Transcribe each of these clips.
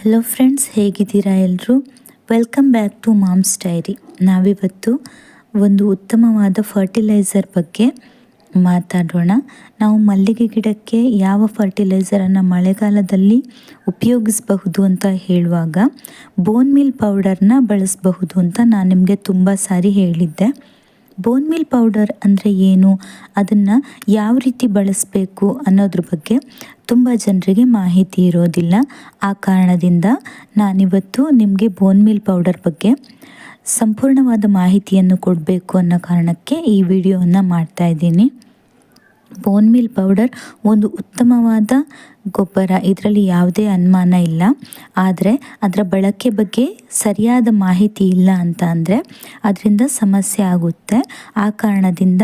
Hello friends ಹೇಗಿದ್ದೀರಾ ಎಲ್ಲರೂ welcome back to Mom's Diary ನಾವಿವತ್ತು ಒಂದು ಉತ್ತಮವಾದ ಫರ್ಟಿಲೈಸರ್ ಬಗ್ಗೆ ಮಾತಾಡೋಣ. ನಾವು ಮಲ್ಲಿಗೆ ಗಿಡಕ್ಕೆ ಯಾವ ಫರ್ಟಿಲೈಸರನ್ನು ಮಳೆಗಾಲದಲ್ಲಿ ಉಪಯೋಗಿಸಬಹುದು ಅಂತ ಹೇಳುವಾಗ ಬೋನ್ ಮಿಲ್ ಪೌಡರ್ನ ಬಳಸಬಹುದು ಅಂತ ನಾನು ನಿಮಗೆ ತುಂಬ ಸಾರಿ ಹೇಳಿದ್ದೆ. ಬೋನ್ ಮಿಲ್ ಪೌಡರ್ ಅಂದರೆ ಏನು? ಅದನ್ನು ಯಾವ ರೀತಿ ಬಳಸಬೇಕು ಅನ್ನೋದ್ರ ಬಗ್ಗೆ ತುಂಬ ಜನರಿಗೆ ಮಾಹಿತಿ ಇರೋದಿಲ್ಲ. ಆ ಕಾರಣದಿಂದ ನಾನಿವತ್ತು ನಿಮಗೆ ಬೋನ್ ಮಿಲ್ ಪೌಡರ್ ಬಗ್ಗೆ ಸಂಪೂರ್ಣವಾದ ಮಾಹಿತಿಯನ್ನು ಕೊಡಬೇಕು ಅನ್ನೋ ಕಾರಣಕ್ಕೆ ಈ ವಿಡಿಯೋವನ್ನು ಮಾಡ್ತಾ ಇದ್ದೀನಿ. ಬೋನ್ ಮಿಲ್ ಪೌಡರ್ ಒಂದು ಉತ್ತಮವಾದ ಗೊಬ್ಬರ. ಇದರಲ್ಲಿ ಯಾವುದೇ ಅನುಮಾನ ಇಲ್ಲ. ಆದರೆ ಅದರ ಬಳಕೆ ಬಗ್ಗೆ ಸರಿಯಾದ ಮಾಹಿತಿ ಇಲ್ಲ ಅಂತ ಅಂದರೆ ಅದರಿಂದ ಸಮಸ್ಯೆ ಆಗುತ್ತೆ. ಆ ಕಾರಣದಿಂದ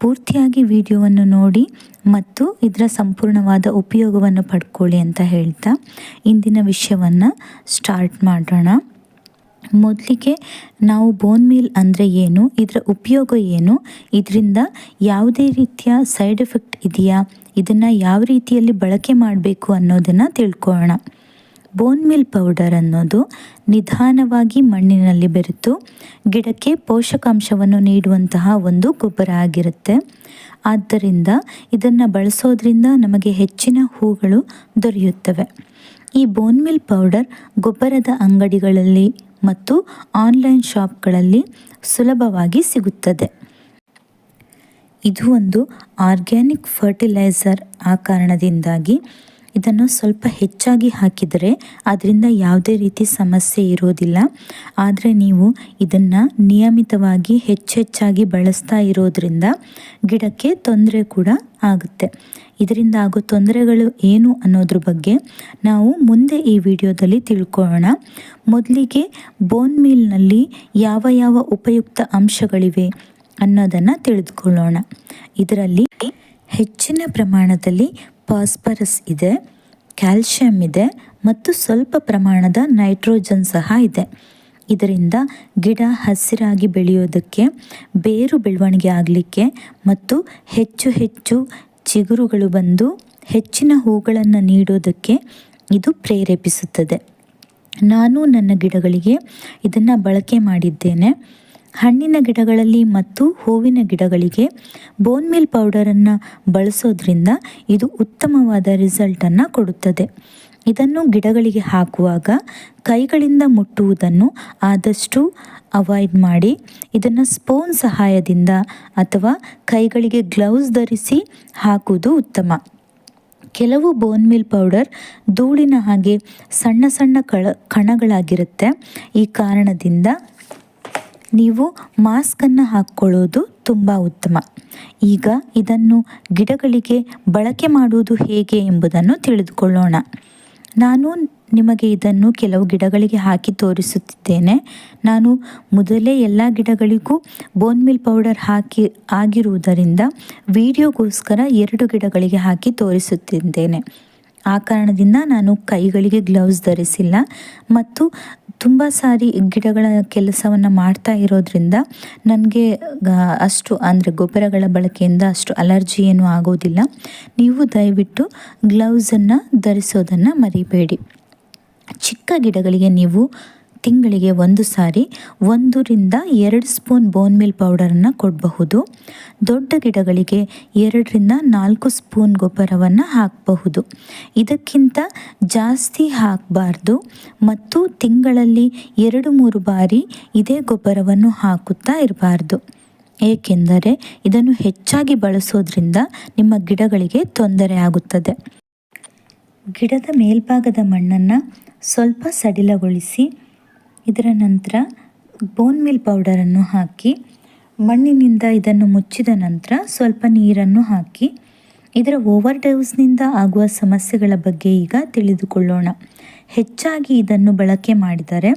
ಪೂರ್ತಿಯಾಗಿ ವಿಡಿಯೋವನ್ನು ನೋಡಿ ಮತ್ತು ಇದರ ಸಂಪೂರ್ಣವಾದ ಉಪಯೋಗವನ್ನು ಪಡ್ಕೊಳ್ಳಿ ಅಂತ ಹೇಳ್ತಾ ಇಂದಿನ ವಿಷಯವನ್ನು ಸ್ಟಾರ್ಟ್ ಮಾಡೋಣ. ಮೊದಲಿಗೆ ನಾವು ಬೋನ್ ಮೀಲ್ ಅಂದರೆ ಏನು, ಇದರ ಉಪಯೋಗ ಏನು, ಇದರಿಂದ ಯಾವುದೇ ರೀತಿಯ ಸೈಡ್ ಎಫೆಕ್ಟ್ ಇದೆಯಾ, ಇದನ್ನು ಯಾವ ರೀತಿಯಲ್ಲಿ ಬಳಕೆ ಮಾಡಬೇಕು ಅನ್ನೋದನ್ನು ತಿಳ್ಕೊಳ್ಳೋಣ. ಬೋನ್ ಮಿಲ್ ಪೌಡರ್ ಅನ್ನೋದು ನಿಧಾನವಾಗಿ ಮಣ್ಣಿನಲ್ಲಿ ಬೆರೆತು ಗಿಡಕ್ಕೆ ಪೋಷಕಾಂಶವನ್ನು ನೀಡುವಂತಹ ಒಂದು ಗೊಬ್ಬರ ಆಗಿರುತ್ತೆ. ಆದ್ದರಿಂದ ಇದನ್ನು ಬಳಸೋದ್ರಿಂದ ನಮಗೆ ಹೆಚ್ಚಿನ ಹೂಗಳು ದೊರೆಯುತ್ತವೆ. ಈ ಬೋನ್ ಮಿಲ್ ಪೌಡರ್ ಗೊಬ್ಬರದ ಅಂಗಡಿಗಳಲ್ಲಿ ಮತ್ತು ಆನ್ಲೈನ್ ಶಾಪ್ಗಳಲ್ಲಿ ಸುಲಭವಾಗಿ ಸಿಗುತ್ತದೆ. ಇದು ಒಂದು ಆರ್ಗ್ಯಾನಿಕ್ ಫರ್ಟಿಲೈಸರ್ ಆ ಕಾರಣದಿಂದಾಗಿ ಇದನ್ನು ಸ್ವಲ್ಪ ಹೆಚ್ಚಾಗಿ ಹಾಕಿದರೆ ಅದರಿಂದ ಯಾವುದೇ ರೀತಿ ಸಮಸ್ಯೆ ಇರೋದಿಲ್ಲ. ಆದರೆ ನೀವು ಇದನ್ನು ನಿಯಮಿತವಾಗಿ ಹೆಚ್ಚೆಚ್ಚಾಗಿ ಬಳಸ್ತಾ ಇರೋದ್ರಿಂದ ಗಿಡಕ್ಕೆ ತೊಂದರೆ ಕೂಡ ಆಗುತ್ತೆ. ಇದರಿಂದ ಆಗೋ ತೊಂದರೆಗಳು ಏನು ಅನ್ನೋದ್ರ ಬಗ್ಗೆ ನಾವು ಮುಂದೆ ಈ ವಿಡಿಯೋದಲ್ಲಿ ತಿಳ್ಕೊಳ್ಳೋಣ. ಮೊದಲಿಗೆ ಬೋನ್ ಮೀಲ್ನಲ್ಲಿ ಯಾವ ಯಾವ ಉಪಯುಕ್ತ ಅಂಶಗಳಿವೆ ಅನ್ನೋದನ್ನು ತಿಳಿದುಕೊಳ್ಳೋಣ. ಇದರಲ್ಲಿ ಹೆಚ್ಚಿನ ಪ್ರಮಾಣದಲ್ಲಿ ಫಾಸ್ಫರಸ್ ಇದೆ, ಕ್ಯಾಲ್ಶಿಯಂ ಇದೆ ಮತ್ತು ಸ್ವಲ್ಪ ಪ್ರಮಾಣದ ನೈಟ್ರೋಜನ್ ಸಹ ಇದೆ. ಇದರಿಂದ ಗಿಡ ಹಸಿರಾಗಿ ಬೆಳೆಯೋದಕ್ಕೆ, ಬೇರು ಬೆಳವಣಿಗೆ ಆಗಲಿಕ್ಕೆ ಮತ್ತು ಹೆಚ್ಚು ಹೆಚ್ಚು ಚಿಗುರುಗಳು ಬಂದು ಹೆಚ್ಚಿನ ಹೂಗಳನ್ನು ನೀಡೋದಕ್ಕೆ ಇದು ಪ್ರೇರೇಪಿಸುತ್ತದೆ. ನಾನು ನನ್ನ ಗಿಡಗಳಿಗೆ ಇದನ್ನು ಬಳಕೆ ಮಾಡಿದ್ದೇನೆ. ಹಣ್ಣಿನ ಗಿಡಗಳಲ್ಲಿ ಮತ್ತು ಹೂವಿನ ಗಿಡಗಳಿಗೆ ಬೋನ್ ಮಿಲ್ ಪೌಡರನ್ನು ಬಳಸೋದ್ರಿಂದ ಇದು ಉತ್ತಮವಾದ ರಿಸಲ್ಟನ್ನು ಕೊಡುತ್ತದೆ. ಇದನ್ನು ಗಿಡಗಳಿಗೆ ಹಾಕುವಾಗ ಕೈಗಳಿಂದ ಮುಟ್ಟುವುದನ್ನು ಆದಷ್ಟು ಅವಾಯ್ಡ್ ಮಾಡಿ, ಇದನ್ನು ಸ್ಪೂನ್ ಸಹಾಯದಿಂದ ಅಥವಾ ಕೈಗಳಿಗೆ ಗ್ಲೌಸ್ ಧರಿಸಿ ಹಾಕುವುದು ಉತ್ತಮ. ಕೆಲವು ಬೋನ್ ಮಿಲ್ ಪೌಡರ್ ಧೂಳಿನ ಹಾಗೆ ಸಣ್ಣ ಸಣ್ಣ ಕಣಗಳಾಗಿರುತ್ತೆ. ಈ ಕಾರಣದಿಂದ ನೀವು ಮಾಸ್ಕನ್ನು ಹಾಕ್ಕೊಳ್ಳೋದು ತುಂಬ ಉತ್ತಮ. ಈಗ ಇದನ್ನು ಗಿಡಗಳಿಗೆ ಬಳಕೆ ಮಾಡುವುದು ಹೇಗೆ ಎಂಬುದನ್ನು ತಿಳಿದುಕೊಳ್ಳೋಣ. ನಾನು ನಿಮಗೆ ಇದನ್ನು ಕೆಲವು ಗಿಡಗಳಿಗೆ ಹಾಕಿ ತೋರಿಸುತ್ತಿದ್ದೇನೆ. ನಾನು ಮೊದಲೇ ಎಲ್ಲ ಗಿಡಗಳಿಗೂ ಬೋನ್ ಮಿಲ್ ಪೌಡರ್ ಹಾಕಿ ಆಗಿರುವುದರಿಂದ ವಿಡಿಯೋಗೋಸ್ಕರ ಎರಡು ಗಿಡಗಳಿಗೆ ಹಾಕಿ ತೋರಿಸುತ್ತಿದ್ದೇನೆ. ಆ ಕಾರಣದಿಂದ ನಾನು ಕೈಗಳಿಗೆ ಗ್ಲೌಸ್ ಧರಿಸಿಲ್ಲ. ಮತ್ತು ತುಂಬ ಸಾರಿ ಗಿಡಗಳ ಕೆಲಸವನ್ನು ಮಾಡ್ತಾ ಇರೋದ್ರಿಂದ ನನಗೆ ಅಷ್ಟು ಅಂದರೆ ಗೊಬ್ಬರಗಳ ಬಳಕೆಯಿಂದ ಅಷ್ಟು ಅಲರ್ಜಿ ಏನೂ ಆಗೋದಿಲ್ಲ. ನೀವು ದಯವಿಟ್ಟು ಗ್ಲೌಸನ್ನು ಧರಿಸೋದನ್ನು ಮರಿಬೇಡಿ. ಚಿಕ್ಕ ಗಿಡಗಳಿಗೆ ನೀವು ತಿಂಗಳಿಗೆ ಒಂದು ಸಾರಿ ಒಂದರಿಂದ ಎರಡು ಸ್ಪೂನ್ ಬೋನ್ ಮಿಲ್ ಪೌಡರನ್ನು ಕೊಡಬಹುದು. ದೊಡ್ಡ ಗಿಡಗಳಿಗೆ ಎರಡರಿಂದ ನಾಲ್ಕು ಸ್ಪೂನ್ ಗೊಬ್ಬರವನ್ನು ಹಾಕಬಹುದು. ಇದಕ್ಕಿಂತ ಜಾಸ್ತಿ ಹಾಕಬಾರ್ದು ಮತ್ತು ತಿಂಗಳಲ್ಲಿ ಎರಡು ಮೂರು ಬಾರಿ ಇದೇ ಗೊಬ್ಬರವನ್ನು ಹಾಕುತ್ತಾ ಇರಬಾರ್ದು. ಏಕೆಂದರೆ ಇದನ್ನು ಹೆಚ್ಚಾಗಿ ಬಳಸೋದ್ರಿಂದ ನಿಮ್ಮ ಗಿಡಗಳಿಗೆ ತೊಂದರೆ ಆಗುತ್ತದೆ. ಗಿಡದ ಮೇಲ್ಭಾಗದ ಮಣ್ಣನ್ನು ಸ್ವಲ್ಪ ಸಡಿಲಗೊಳಿಸಿ ಇದರ ನಂತರ ಬೋನ್ ಮಿಲ್ ಪೌಡರನ್ನು ಹಾಕಿ, ಮಣ್ಣಿನಿಂದ ಇದನ್ನು ಮುಚ್ಚಿದ ನಂತರ ಸ್ವಲ್ಪ ನೀರನ್ನು ಹಾಕಿ, ಇದರ ಓವರ್ ಡೋಸ್ನಿಂದ ಆಗುವ ಸಮಸ್ಯೆಗಳ ಬಗ್ಗೆ ಈಗ ತಿಳಿದುಕೊಳ್ಳೋಣ. ಹೆಚ್ಚಾಗಿ ಇದನ್ನು ಬಳಕೆ ಮಾಡಿದರೆ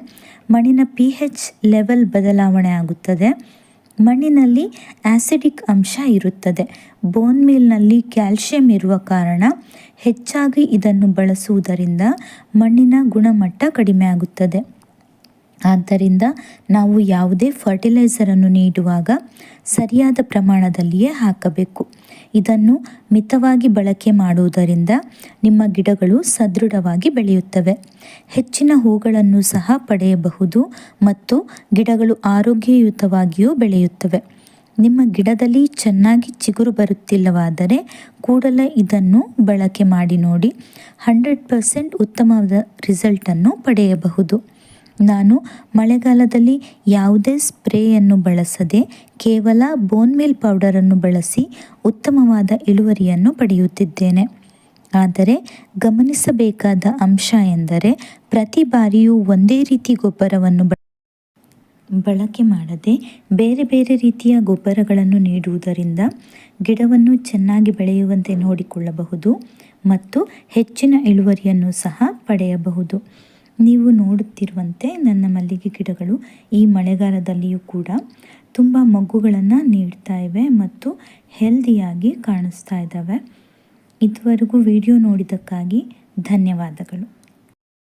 ಮಣ್ಣಿನ ಪಿ ಹೆಚ್ ಲೆವೆಲ್ ಬದಲಾವಣೆ ಆಗುತ್ತದೆ. ಮಣ್ಣಿನಲ್ಲಿ ಆ್ಯಸಿಡಿಕ್ ಅಂಶ ಇರುತ್ತದೆ. ಬೋನ್ ಮೀಲ್ನಲ್ಲಿ ಕ್ಯಾಲ್ಶಿಯಂ ಇರುವ ಕಾರಣ ಹೆಚ್ಚಾಗಿ ಇದನ್ನು ಬಳಸುವುದರಿಂದ ಮಣ್ಣಿನ ಗುಣಮಟ್ಟ ಕಡಿಮೆ ಆಗುತ್ತದೆ. ಆದ್ದರಿಂದ ನಾವು ಯಾವುದೇ ಫರ್ಟಿಲೈಸರನ್ನು ನೀಡುವಾಗ ಸರಿಯಾದ ಪ್ರಮಾಣದಲ್ಲಿಯೇ ಹಾಕಬೇಕು. ಇದನ್ನು ಮಿತವಾಗಿ ಬಳಕೆ ಮಾಡುವುದರಿಂದ ನಿಮ್ಮ ಗಿಡಗಳು ಸದೃಢವಾಗಿ ಬೆಳೆಯುತ್ತವೆ. ಹೆಚ್ಚಿನ ಹೂಗಳನ್ನು ಸಹ ಪಡೆಯಬಹುದು ಮತ್ತು ಗಿಡಗಳು ಆರೋಗ್ಯಯುತವಾಗಿಯೂ ಬೆಳೆಯುತ್ತವೆ. ನಿಮ್ಮ ಗಿಡದಲ್ಲಿ ಚೆನ್ನಾಗಿ ಚಿಗುರು ಬರುತ್ತಿಲ್ಲವಾದರೆ ಕೂಡಲೇ ಇದನ್ನು ಬಳಕೆ ಮಾಡಿ ನೋಡಿ. ಹಂಡ್ರೆಡ್ ಪರ್ಸೆಂಟ್ ಉತ್ತಮವಾದ ರಿಸಲ್ಟನ್ನು ಪಡೆಯಬಹುದು. ನಾನು ಮಳೆಗಾಲದಲ್ಲಿ ಯಾವುದೇ ಸ್ಪ್ರೇಯನ್ನು ಬಳಸದೆ ಕೇವಲ ಬೋನ್ಮೇಲ್ ಪೌಡರನ್ನು ಬಳಸಿ ಉತ್ತಮವಾದ ಇಳುವರಿಯನ್ನು ಪಡೆಯುತ್ತಿದ್ದೇನೆ. ಆದರೆ ಗಮನಿಸಬೇಕಾದ ಅಂಶ ಎಂದರೆ ಪ್ರತಿ ಬಾರಿಯೂ ಒಂದೇ ರೀತಿ ಗೊಬ್ಬರವನ್ನು ಬಳಕೆ ಮಾಡದೆ ಬೇರೆ ಬೇರೆ ರೀತಿಯ ಗೊಬ್ಬರಗಳನ್ನು ನೀಡುವುದರಿಂದ ಗಿಡವನ್ನು ಚೆನ್ನಾಗಿ ಬೆಳೆಯುವಂತೆ ನೋಡಿಕೊಳ್ಳಬಹುದು ಮತ್ತು ಹೆಚ್ಚಿನ ಇಳುವರಿಯನ್ನು ಸಹ ಪಡೆಯಬಹುದು. ನೀವು ನೋಡುತ್ತಿರುವಂತೆ ನನ್ನ ಮಲ್ಲಿಗೆ ಗಿಡಗಳು ಈ ಮಳೆಗಾಲದಲ್ಲಿಯೂ ಕೂಡ ತುಂಬ ಮೊಗ್ಗುಗಳನ್ನು ನೀಡ್ತಾ ಇವೆ ಮತ್ತು ಹೆಲ್ದಿಯಾಗಿ ಕಾಣಿಸ್ತಾ ಇದ್ದಾವೆ. ಇದುವರೆಗೂ ವಿಡಿಯೋ ನೋಡಿದ್ದಕ್ಕಾಗಿ ಧನ್ಯವಾದಗಳು.